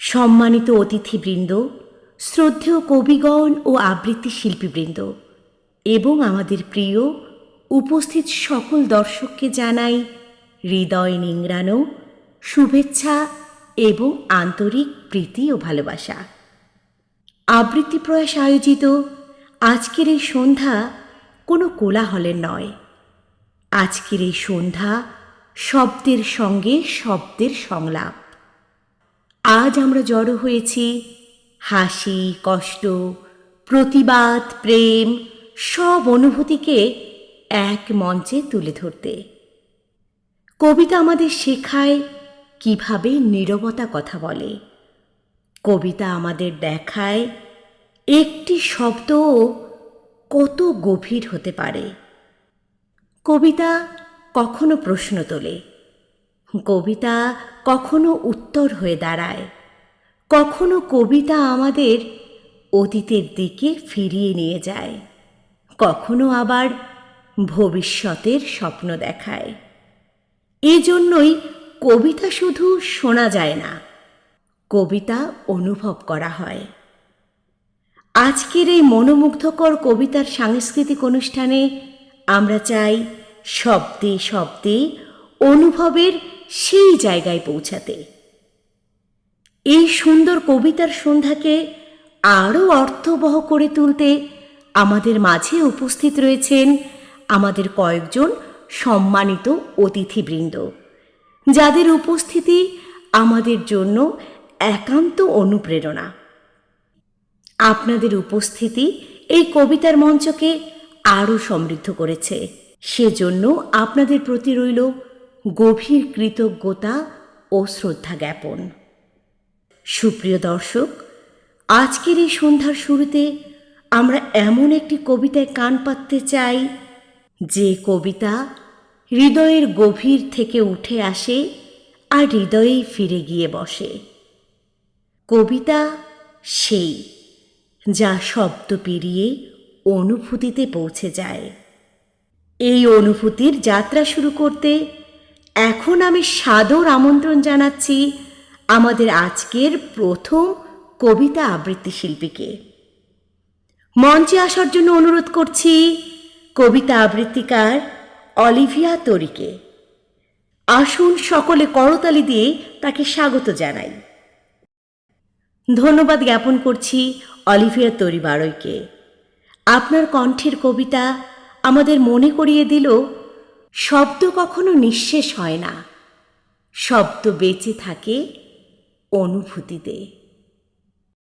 সম্মানিত অতিথিবৃন্দ, শ্রদ্ধেয় কবিগণ ও আবৃত্তি শিল্পীবৃন্দ এবং আমাদের প্রিয় উপস্থিত সকল দর্শককে জানাই হৃদয় নিংড়ানো, শুভেচ্ছা এবং আন্তরিক প্রীতি ও ভালোবাসা। আবৃত্তি প্রয়াস আয়োজিত আজকের এই সন্ধ্যা কোনো কোলাহলের নয়। আজকের এই সন্ধ্যা শব্দের সঙ্গে শব্দের সংলাপ। আজ আমরা জড়ো হয়েছি হাসি, কষ্ট, প্রতিবাদ, প্রেম, সব অনুভূতিকে এক মঞ্চে তুলে ধরতে। কবিতা আমাদের শেখায় কীভাবে নীরবতা কথা বলে। কবিতা আমাদের দেখায় একটি শব্দও কত গভীর হতে পারে। কবিতা কখনো প্রশ্ন তোলে কবিতা কখনো উত্তর হয়ে দাঁড়ায়। কখনো কবিতা আমাদের অতীতের দিকে ফিরিয়ে নিয়ে যায়। কখনো আবার ভবিষ্যতের স্বপ্ন দেখায়। এজন্যই কবিতা শুধু শোনা যায় না, কবিতা অনুভব করা হয়। আজকের এই মনোমুগ্ধকর কবিতার সাংস্কৃতিক অনুষ্ঠানে আমরা চাই শব্দে শব্দে অনুভবের সেই জায়গায় পৌঁছাতে। এই সুন্দর কবিতার সন্ধ্যাকে আরও অর্থবহ করে তুলতে আমাদের মাঝে উপস্থিত রয়েছেন আমাদের কয়েকজন সম্মানিত অতিথিবৃন্দ, যাদের উপস্থিতি আমাদের জন্য একান্ত অনুপ্রেরণা। আপনাদের উপস্থিতি এই কবিতার মঞ্চকে আরও সমৃদ্ধ করেছে। সেজন্য আপনাদের প্রতি রইল গভীর কৃতজ্ঞতা ও শ্রদ্ধা জ্ঞাপন। সুপ্রিয় দর্শক, আজকের এই সন্ধ্যার শুরুতে আমরা এমন একটি কবিতায় কান পাততে চাই, যে কবিতা হৃদয়ের গভীর থেকে উঠে আসে আর হৃদয়েই ফিরে গিয়ে বসে। কবিতা সেই, যা শব্দ পেরিয়ে অনুভূতিতে পৌঁছে যায়। এই অনুভূতির যাত্রা শুরু করতে এখন আমি সাদর আমন্ত্রণ জানাচ্ছি আমাদের আজকের প্রথম কবিতা আবৃত্তি শিল্পীকে। মঞ্চে আসার জন্য অনুরোধ করছি কবিতা আবৃত্তিকার অলিভিয়া তরিকে। আসুন সকলে করতালি দিয়ে তাকে স্বাগত জানাই। ধন্যবাদ জ্ঞাপন করছি অলিভিয়া তরিবারইকে। আপনার কণ্ঠের কবিতা আমাদের মনে করিয়ে দিল শব্দ কখনো নিঃশেষ হয় না। শব্দ বেঁচে থাকে অনুভূতিতে।